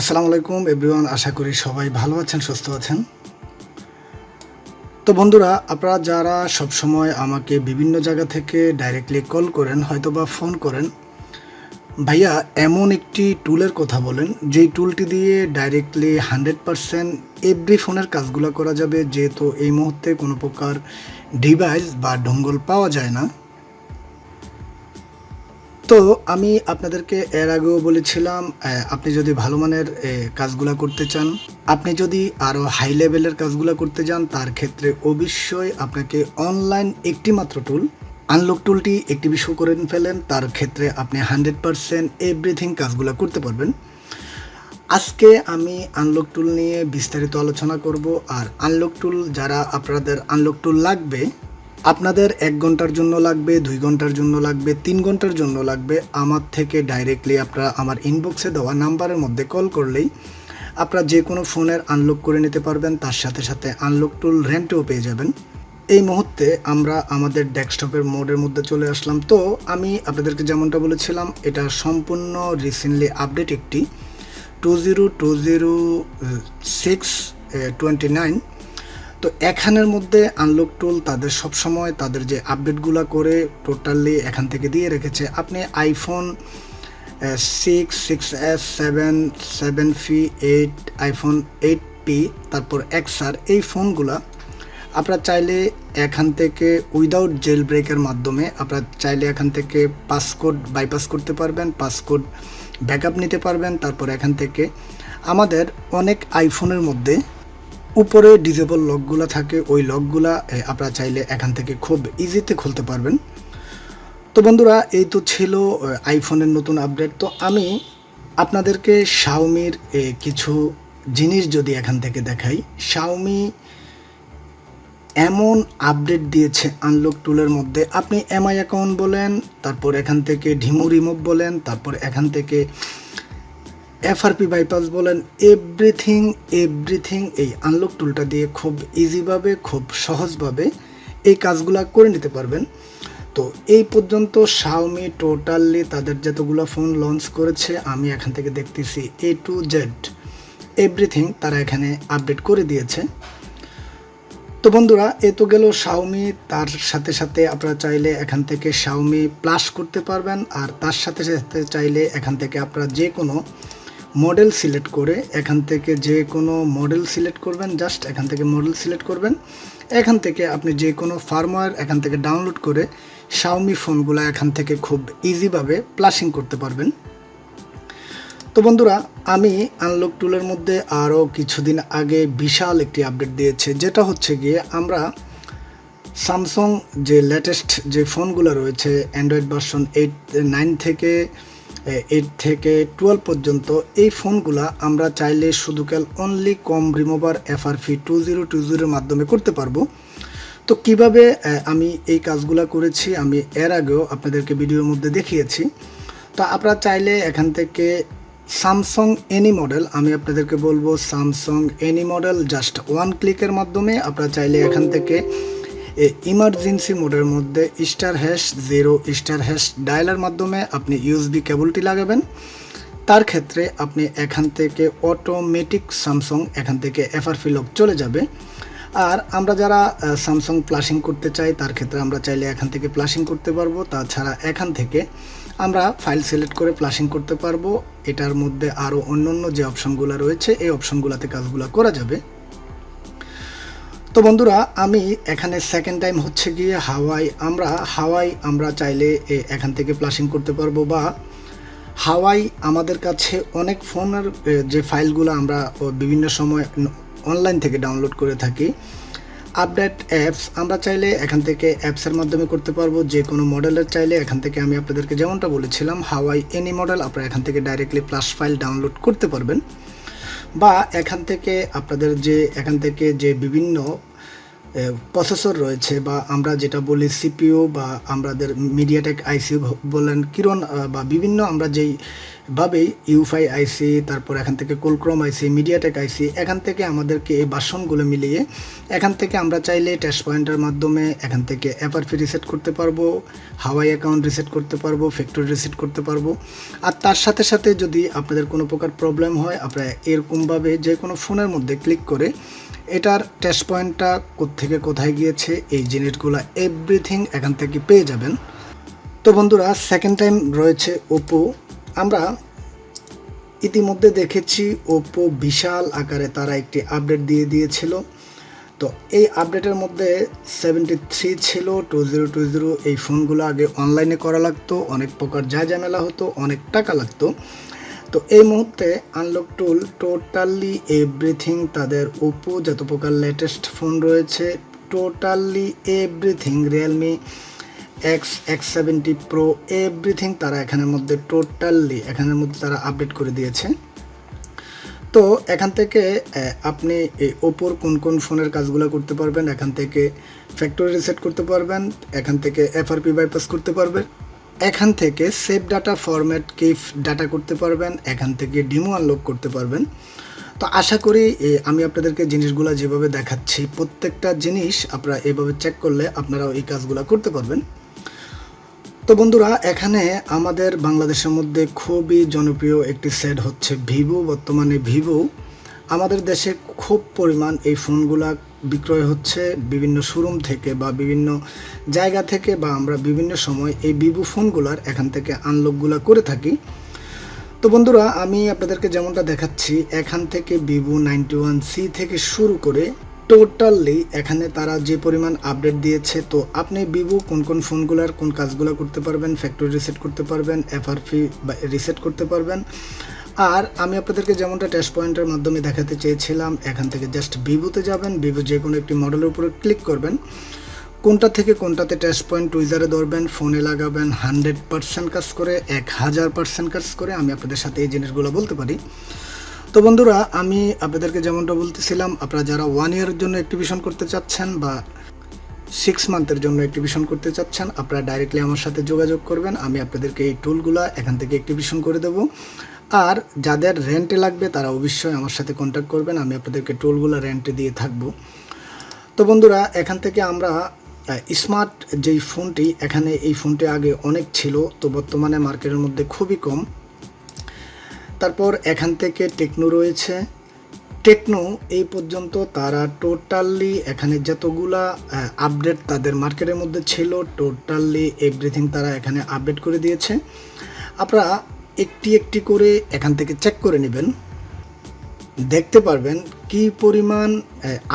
আসসালামু আলাইকুম, এভরিওয়ান, আশা করি সবাই ভালো আছেন, সুস্থ আছেন। তো বন্ধুরা, আপনারা যারা সবসময় আমাকে বিভিন্ন জায়গা থেকে ডাইরেক্টলি কল করেন হয়তো বা ফোন করেন, ভাইয়া এমন একটি টুলের কথা বলেন, যেই টুলটি দিয়ে ডাইরেক্টলি হান্ড্রেড পারসেন্ট এভরি ফোনের কাজগুলো করা যাবে, যেহেতু এই মুহূর্তে কোনো প্রকার ডিভাইস বা ডঙ্গল পাওয়া যায় না। তো আমি আপনাদেরকে এর আগেও বলেছিলাম আপনি যদি ভালো মানের কাজগুলা করতে চান, আপনি যদি আরও হাই লেভেলের কাজগুলা করতে চান তার ক্ষেত্রে অবশ্যই আপনাকে অনলাইন একটি মাত্র টুল আনলক টুলটি একটি বিষয় করে ফেলেন, তার ক্ষেত্রে আপনি হান্ড্রেড পারসেন্ট এভরিথিং কাজগুলো করতে পারবেন। আজকে আমি আনলক টুল নিয়ে বিস্তারিত আলোচনা করব, আর আনলক টুল যারা আপনাদের আনলক টুল লাগবে আপনাদের এক ঘণ্টার জন্য লাগবে, দুই ঘণ্টার জন্য লাগবে, তিন ঘণ্টার জন্য লাগবে। আমার থেকে ডাইরেক্টলি আপনারা আমার ইনবক্সে দেওয়া নাম্বারের মধ্যে কল করলেই আপনারা যে কোনো ফোনের আনলক করে নিতে পারবেন, তার সাথে সাথে আনলক টুল রেন্টেও পেয়ে যাবেন। এই মুহূর্তে আমরা আমাদের ডেস্কটপের মোডের মধ্যে চলে আসলাম। তো আমি আপনাদেরকে যেমনটা বলেছিলাম, এটা সম্পূর্ণ রিসেন্টলি আপডেট একটি two zero two zero six twenty nine তো এখানের মধ্যে আনলক টুল তাদের সবসময় তাদের যে আপডেটগুলো করে টোটালি এখান থেকে দিয়ে রেখেছে। আপনি iPhone six six S seven seven ফি এইট আইফোন এইট পি তারপর এক্সআর এই ফোনগুলা আপনারা চাইলে এখান থেকে উইদাউট জেল ব্রেকের মাধ্যমে আপনারা চাইলে এখান থেকে পাসকোড বাইপাস করতে পারবেন পাসকোড ব্যাকআপ নিতে পারবেন, তারপর এখান থেকে আমাদের অনেক আইফোনের মধ্যে উপরে ডিজেবল লকগুলো থাকে, ওই লকগুলা আপনারা চাইলে এখান থেকে খুব ইজিতে খুলতে পারবেন। তো বন্ধুরা, এই তো ছিল আইফোনের নতুন আপডেট তো আমি আপনাদেরকে শাওমির কিছু জিনিস যদি এখান থেকে দেখাই শাওমি এমন আপডেট দিয়েছে আনলক টুলের মধ্যে। আপনি এমআই অ্যাকাউন্ট বলেন, তারপর এখান থেকে ঢিমু রিমুভ বলেন, তারপর এখান থেকে এফআরপি বাইপাস বলেন এভরিথিং এভরিথিং এই আনলক টুলটা দিয়ে খুব ইজিভাবে খুব সহজভাবে এই কাজগুলো করে নিতে পারবেন। তো এই পর্যন্ত শাওমি টোটালি তাদের যতগুলো ফোন লঞ্চ করেছে, আমি এখান থেকে দেখতেছি এ টু জেড এভরিথিং তারা এখানে আপডেট করে দিয়েছে। তো বন্ধুরা, এ তো গেল শাওমি তার সাথে সাথে আপনারা চাইলে এখান থেকে শাওমি প্লাস করতে পারবেন, আর তার সাথে সাথে চাইলে এখান থেকে আপনারা যে কোনো মডেল সিলেক্ট করে এখান থেকে যে কোনো মডেল সিলেক্ট করবেন জাস্ট এখান থেকে মডেল সিলেক্ট করবেন। এখান থেকে আপনি যে কোনো ফার্মওয়্যার এখান থেকে ডাউনলোড করে শাওমি ফোনগুলো এখান থেকে খুব ইজিভাবে প্লাসিং করতে পারবেন। তো বন্ধুরা, আমি আনলক টুলের মধ্যে আরও কিছুদিন আগে বিশাল একটি আপডেট দিয়েছে, যেটা হচ্ছে গিয়ে আমরা স্যামসং যে লেটেস্ট যে ফোনগুলো রয়েছে অ্যান্ড্রয়েড ভার্সন এইট নাইন থেকে এইট থেকে টুয়েলভ পর্যন্ত এই ফোনগুলা আমরা চাইলে শুধু ক্যাল অনলি কম remover FRP two zero two জিরোর মাধ্যমে করতে পারব। তো কীভাবে আমি এই কাজগুলা করেছি, আমি এর আগেও আপনাদেরকে ভিডিওর মধ্যে দেখিয়েছি। তো আপনারা চাইলে এখান থেকে স্যামসং এনি মডেল আমি আপনাদেরকে বলব Samsung any model just one ক্লিকের মাধ্যমে আপনারা চাইলে এখান থেকে ইমার্জেন্সি মোডের মধ্যে star hash zero star hash ডায়ালের মাধ্যমে আপনি ইউএসবি কেবলটি লাগাবেন। তার ক্ষেত্রে আপনি এখান থেকে অটোমেটিক স্যামসং এখান থেকে এফআরপি লক চলে যাবে। আর আমরা যারা স্যামসং প্লাসিং করতে চাই, তার ক্ষেত্রে আমরা চাইলে এখান থেকে প্লাসিং করতে পারব। তাছাড়া এখান থেকে আমরা ফাইল সিলেক্ট করে প্লাসিং করতে পারব। এটার মধ্যে আরও অন্যান্য যে অপশনগুলো রয়েছে, এই অপশনগুলোতে কাজগুলো করা যাবে। তো বন্ধুরা, আমি এখানে সেকেন্ড টাইম হচ্ছে গিয়ে হাওয়াই। আমরা হাওয়াই, আমরা চাইলে এখান থেকে প্লাসিং করতে পারব বা হাওয়াই আমাদের কাছে অনেক ফোনের যে ফাইলগুলো আমরা বিভিন্ন সময় অনলাইন থেকে ডাউনলোড করে থাকি। আপডেট অ্যাপস আমরা চাইলে এখান থেকে অ্যাপসের মাধ্যমে করতে পারব। যে কোনো মডেলের চাইলে এখান থেকে আমি আপনাদেরকে যেমনটা বলেছিলাম, হাওয়াই এনি মডেল আপনারা এখান থেকে ডাইরেক্টলি প্লাস ফাইল ডাউনলোড করতে পারবেন। বা এখান থেকে আপনাদের যে, এখান থেকে যে বিভিন্ন প্রসেসর রয়েছে বা আমরা যেটা বলি সিপিও বা আমাদের মিডিয়াটেক আইসিউ বলেন, কিরণ বা বিভিন্ন আমরা যেই ভাবেই ইউফাই আইসি তারপর এখান থেকে কোলক্রম আইসি মিডিয়াটেক আইসি এখান থেকে আমাদেরকে এই বাসনগুলো মিলিয়ে এখান থেকে আমরা চাইলে টেস্ট পয়েন্টের মাধ্যমে এখান থেকে এফআরপি রিসেট করতে পারব হাওয়াই অ্যাকাউন্ট রিসেট করতে পারব ফ্যাক্টরি রিসেট করতে পারব। আর তার সাথে সাথে যদি আপনাদের কোনো প্রকার প্রবলেম হয়, আপনারা এরকমভাবে যে কোনো ফোনের মধ্যে ক্লিক করে এটার টেস্ট পয়েন্টটা থেকে কোথায় গিয়েছে, এই জিনিসগুলো এভরিথিং এখান থেকে পেয়ে যাবেন। তো বন্ধুরা সেকেন্ড টাইম রয়েছে ওপো আমরা ইতিমধ্যে দেখেছি ওপো বিশাল আকারে তারা একটি আপডেট দিয়ে দিয়েছিল। তো এই আপডেটের মধ্যে সেভেন্টি থ্রি ছিল টু জিরো টু জিরো এই ফোনগুলো আগে অনলাইনে করা লাগতো, অনেক প্রকার যা ঝামেলা হতো, অনেক টাকা লাগতো। তো এই মুহূর্তে আনলক টুল টোটালি এভরিথিং তাদের ওপো যত প্রকার লেটেস্ট ফোন রয়েছে totally everything Realme X X seventy pro everything তারা এখানের মধ্যে টোটালি এখানের মধ্যে তারা আপডেট করে দিয়েছে। তো এখান থেকে আপনি ওপোর কোন কোন ফোনের কাজগুলো করতে পারবেন, এখান থেকে ফ্যাক্টরি রিসেট করতে পারবেন, এখান থেকে এফআরপি বাইপাস করতে পারবেন, এখান থেকে save data format keep data করতে পারবেন, এখান থেকে ডিমো আনলক করতে পারবেন। তো আশা করি আমি আপনাদেরকে জিনিসগুলো যেভাবে দেখাচ্ছি, প্রত্যেকটা জিনিস আপনারা এভাবে চেক করলে আপনারাও এই কাজগুলো করতে পারবেন। তো বন্ধুরা, এখানে আমাদের বাংলাদেশের মধ্যে খুবই জনপ্রিয় একটি সেট হচ্ছে ভিভো। বর্তমানে ভিভো আমাদের দেশে খুব পরিমাণ এই ফোনগুলা বিক্রয় হচ্ছে বিভিন্ন শোরুম থেকে বা বিভিন্ন জায়গা থেকে বা আমরা বিভিন্ন সময় এই ভিভো ফোনগুলার এখান থেকে আনলকগুলা করে থাকি। তো বন্ধুরা, আমি আপনাদেরকে যেমনটা দেখাচ্ছি, এখান থেকে ভিভো নাইনটি ওয়ান সি থেকে শুরু করে টোটালি এখানে তারা যে পরিমাণ আপডেট দিয়েছে, তো আপনি ভিভো কোন কোন ফোনগুলোর কোন কাজগুলো করতে পারবেন ফ্যাক্টরি রিসেট করতে পারবেন এফআরপি রিসেট করতে পারবেন। আর আমি আপনাদেরকে যেমনটা টেস্ট পয়েন্টের মাধ্যমে দেখাতে চেয়েছিলাম, এখান থেকে জাস্ট ভিভোতে যাবেন, ভিভো যে কোনো একটি মডেলের উপরে ক্লিক করবেন। কোনটা থেকে কোনটাতে টেস্ট পয়েন্ট টুইজারে ধরবেন ফোনে লাগাবেন হান্ড্রেড পার্সেন্ট কাজ করে, এক হাজার পার্সেন্ট কাজ করে, আমি আপনাদের সাথে এই জিনিসগুলো বলতে পারি। তো বন্ধুরা, আমি আপনাদেরকে যেমনটা বলতেছিলাম, আপনারা যারা ওয়ান ইয়ারের জন্য অ্যাক্টিভেশন করতে চাচ্ছেন বা সিক্স মান্থের জন্য অ্যাক্টিভেশন করতে চাচ্ছেন, আপনারা ডাইরেক্টলি আমার সাথে যোগাযোগ করবেন। আমি আপনাদেরকে এই টুলগুলো এখান থেকে অ্যাক্টিভেশন করে দেব। আর যাদের রেন্টে লাগবে, তারা অবশ্যই আমার সাথে কন্ট্যাক্ট করবেন। আমি আপনাদেরকে টুলগুলো রেন্টে দিয়ে থাকব। তো বন্ধুরা, এখান থেকে আমরা স্মার্ট যেই ফোনটি এখানে এই ফোনটি আগে অনেক ছিল, তো বর্তমানে মার্কেটের মধ্যে খুবই কম। তারপর এখান থেকে টেকনো রয়েছে। টেকনো এই পর্যন্ত তারা টোটালি এখানে যতগুলা আপডেট তাদের মার্কেটের মধ্যে ছিল, টোটালি এভরিথিং তারা এখানে আপডেট করে দিয়েছে। আপনারা একটি একটি করে এখান থেকে চেক করে নেবেন। দেখতে পারবেন কি পরিমাণ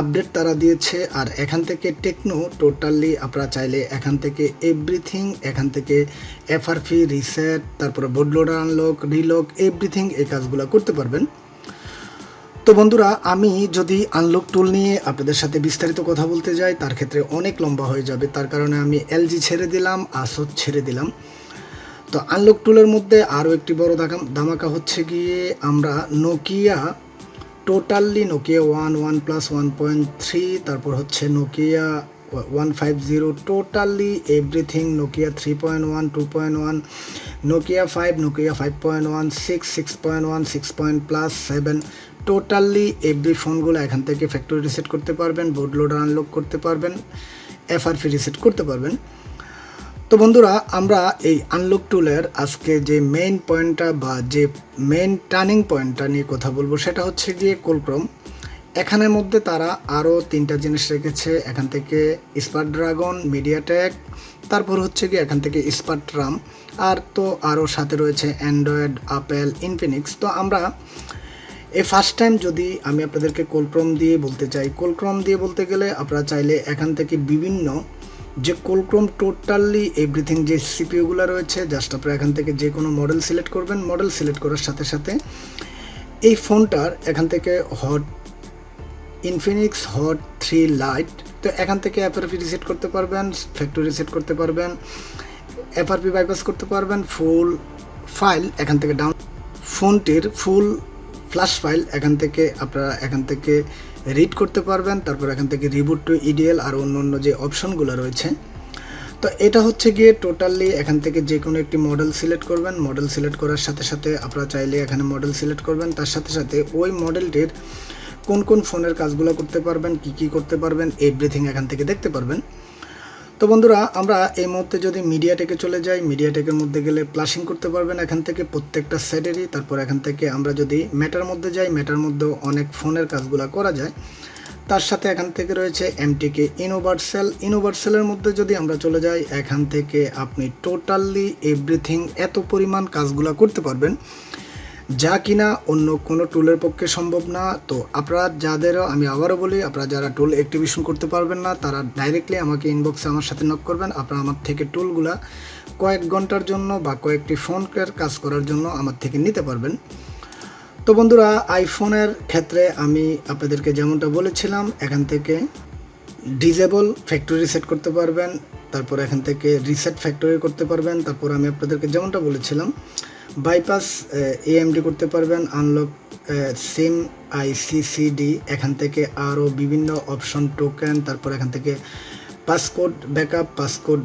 আপডেট তারা দিয়েছে। আর এখান থেকে টেকনো টোটালি আপনারা চাইলে এখান থেকে এভরিথিং এখান থেকে এফআরপি রিসেট তারপরে board loader unlock relock everything এই কাজগুলো করতে পারবেন। তো বন্ধুরা, আমি যদি আনলক টুল নিয়ে আপনাদের সাথে বিস্তারিত কথা বলতে যাই, তার ক্ষেত্রে অনেক লম্বা হয়ে যাবে। তার কারণে আমি এলজি ছেড়ে দিলাম আসত ছেড়ে দিলাম। তো আনলক টুলের মধ্যে আরও একটি বড় ধামাকা হচ্ছে গিয়ে আমরা Nokia totally Nokia one one plus one point three, তারপর হচ্ছে Nokia one five zero, totally everything Nokia three point one, two point one, Nokia five Nokia five point one, six six point one, six point plus seven, totally every ফোনগুলো এখান থেকে factory reset করতে পারবেন, board loader unlock করতে পারবেন, FRP reset করতে পারবেন। তো বন্ধুরা, আমরা এই আনলক টুলের আজকে যে মেইন পয়েন্টটা বা যে মেইন টার্নিং পয়েন্টটা নিয়ে কথা বলব, সেটা হচ্ছে গিয়ে কোলক্রম এখানের মধ্যে তারা আরও তিনটা জিনিস রেখেছে। এখান থেকে স্পার্ট ড্রাগন মিডিয়াটেক তারপর হচ্ছে গিয়ে এখান থেকে স্পার্ট রাম আর তো আরও সাথে রয়েছে অ্যান্ড্রয়েড আপেল ইনফিনিক্স তো আমরা এই ফার্স্ট টাইম যদি আমি আপনাদেরকে কোলক্রম দিয়ে বলতে চাই কোলক্রম দিয়ে বলতে গেলে আপনারা চাইলে এখান থেকে বিভিন্ন যে কোলক্রম টোটালি এভরিথিং যে সিপিওগুলো রয়েছে, জাস্ট আপনারা এখান থেকে যে কোনো মডেল সিলেক্ট করবেন, মডেল সিলেক্ট করার সাথে সাথে এই ফোনটার এখান থেকে hot Infinix, hot three lite, তো এখান থেকে এফআরপি রিসেট করতে পারবেন, ফ্যাক্টরি রিসেট করতে পারবেন, এফআরপি বাইপাস করতে পারবেন, ফুল ফাইল এখান থেকে ডাউন ফোনটির ফুল ফ্ল্যাশ ফাইল এখান থেকে আপনারা এখান থেকে রিড করতে পারবেন, তারপর এখান থেকে রিবুট টু ইডিএল আর অন্য অন্য যে অপশনগুলো রয়েছে। তো এটা হচ্ছে গিয়ে টোটালি এখান থেকে যে কোনো একটি মডেল সিলেক্ট করবেন। মডেল সিলেক্ট করার সাথে সাথে আপনারা চাইলে এখানে মডেল সিলেক্ট করবেন। তার সাথে সাথে ওই মডেলটির কোন কোন ফোনের কাজগুলো করতে পারবেন, কি কি করতে পারবেন এভরিথিং এখান থেকে দেখতে পারবেন। তো বন্ধুরা, আমরা এই মুহূর্তে যদি মিডিয়াটেকে চলে যাই, মিডিয়াটেকের মধ্যে গেলে প্লাসিং করতে পারবেন এখান থেকে প্রত্যেকটা সেটেরই তারপর এখান থেকে আমরা যদি ম্যাটার মধ্যে যাই ম্যাটার মধ্যেও অনেক ফোনের কাজগুলো করা যায়। তার সাথে এখান থেকে রয়েছে এমটিকে ইনোভার্সেল ইনোভার্সেলের মধ্যে যদি আমরা চলে যাই, এখান থেকে আপনি টোটালি এভরিথিং এত পরিমাণ কাজগুলো করতে পারবেন। যা কিনা অন্য কোনো টুলের পক্ষে সম্ভব না। তো আপনারা যাদেরও আমি আবারও বলি, আপনারা যারা টুল অ্যাক্টিভেশন করতে পারবেন না, তারা ডাইরেক্টলি আমাকে ইনবক্সে আমার সাথে নক করবেন। আপনারা আমার থেকে টুলগুলা কয়েক ঘণ্টার জন্য বা কয়েকটি ফোনের কাজ করার জন্য আমার থেকে নিতে পারবেন। তো বন্ধুরা আইফোনের ক্ষেত্রে আমি আপনাদেরকে যেমনটা বলেছিলাম, এখান থেকে ডিজেবল ফ্যাক্টরি সেট করতে পারবেন, তারপর এখান থেকে রিসেট ফ্যাক্টরি করতে পারবেন, তারপর আমি আপনাদেরকে যেমনটা বলেছিলাম বাইপাস এএমডি করতে পারবেন আনলক সিম আইসিসিডি এখান থেকে আরও বিভিন্ন অপশন টোকেন তারপর এখান থেকে পাসকোড ব্যাকআপ পাসকোড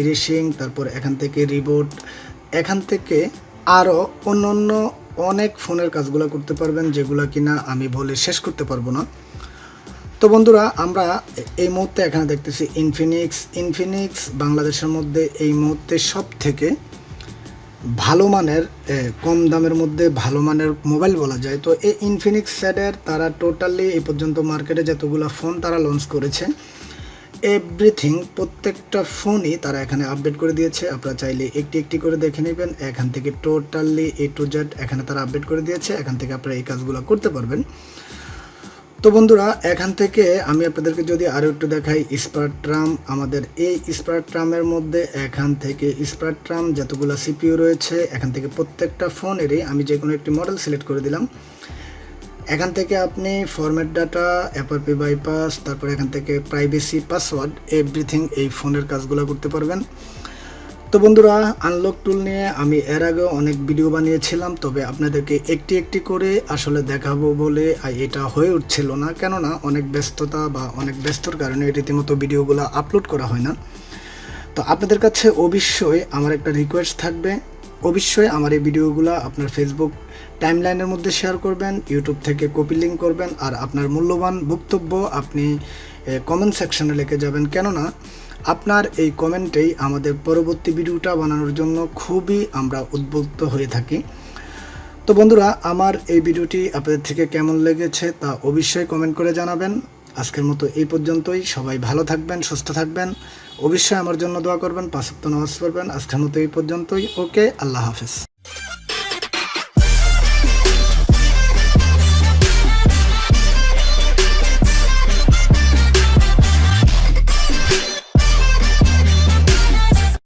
ইরিশিং তারপর এখান থেকে রিবোট এখান থেকে আরও অন্য অন্য অনেক ফোনের কাজগুলো করতে পারবেন, যেগুলো কিনা আমি বলে শেষ করতে পারব না। তো বন্ধুরা, আমরা এই মুহূর্তে এখানে দেখতেছি ইনফিনিক্স ইনফিনিক্স বাংলাদেশের মধ্যে এই মুহূর্তে সব থেকে ভালো মানের কম দামের মধ্যে ভালো মানের মোবাইল বলা যায়। তো এই ইনফিনিক্স সেটের তারা টোটালি এই পর্যন্ত মার্কেটে যতগুলো ফোন তারা লঞ্চ করেছে এভরিথিং প্রত্যেকটা ফোনই তারা এখানে আপডেট করে দিয়েছে। আপনারা চাইলে একটি একটি করে দেখে নেবেন, এখান থেকে টোটালি এ টু জেড এখানে তারা আপডেট করে দিয়েছে, এখান থেকে আপনারা এই কাজগুলো করতে পারবেন। তো বন্ধুরা, এখান থেকে আমি আপনাদেরকে যদি আরও একটু দেখাই স্পার্ট ট্রাম, আমাদের এই স্পার্ট ট্রামের মধ্যে এখান থেকে স্পার্ট ট্রাম যতগুলো সিপিইউ রয়েছে, এখান থেকে প্রত্যেকটা ফোনেরই আমি যে কোনো একটি মডেল সিলেক্ট করে দিলাম। এখান থেকে আপনি ফরম্যাট ডাটা অ্যাপারপি বাইপাস, তারপর এখান থেকে প্রাইভেসি, পাসওয়ার্ড, এভরিথিং এই ফোনের কাজগুলো করতে পারবেন। তো বন্ধুরা আনলক টুল নিয়ে আমি এর আগেও অনেক ভিডিও বানিয়েছিলাম, তবে আপনাদেরকে একটি একটি করে আসলে দেখাবো বলে এটা হয়ে উঠছিল না। কেননা অনেক ব্যস্ততা বা অনেক ব্যস্তর কারণে রীতিমতো ভিডিওগুলো আপলোড করা হয় না। তো আপনাদের কাছে অবশ্যই আমার একটা রিকোয়েস্ট থাকবে। অবশ্যই আমার এই ভিডিওগুলো আপনার ফেসবুক টাইমলাইনের মধ্যে শেয়ার করবেন ইউটিউব থেকে কপি লিঙ্ক করবেন, আর আপনার মূল্যবান বক্তব্য আপনি কমেন্ট সেকশনে লিখে যাবেন। কেননা আপনার এই কমেন্টেই আমাদের পরবর্তী ভিডিওটা বানানোর জন্য খুবই আমরা উদ্বুদ্ধ হয়ে থাকি। তো বন্ধুরা, আমার এই ভিডিওটি আপনাদের থেকে কেমন লেগেছে তা অবশ্যই কমেন্ট করে জানাবেন। আজকের মতো এই পর্যন্তই। সবাই ভালো থাকবেন, সুস্থ থাকবেন। অবশ্যই আমার জন্য দোয়া করবেন পাঁচ সপ্তাহ নামাজ পড়বেন। আজকের মতো এই পর্যন্তই। ওকে, আল্লাহ হাফেজ।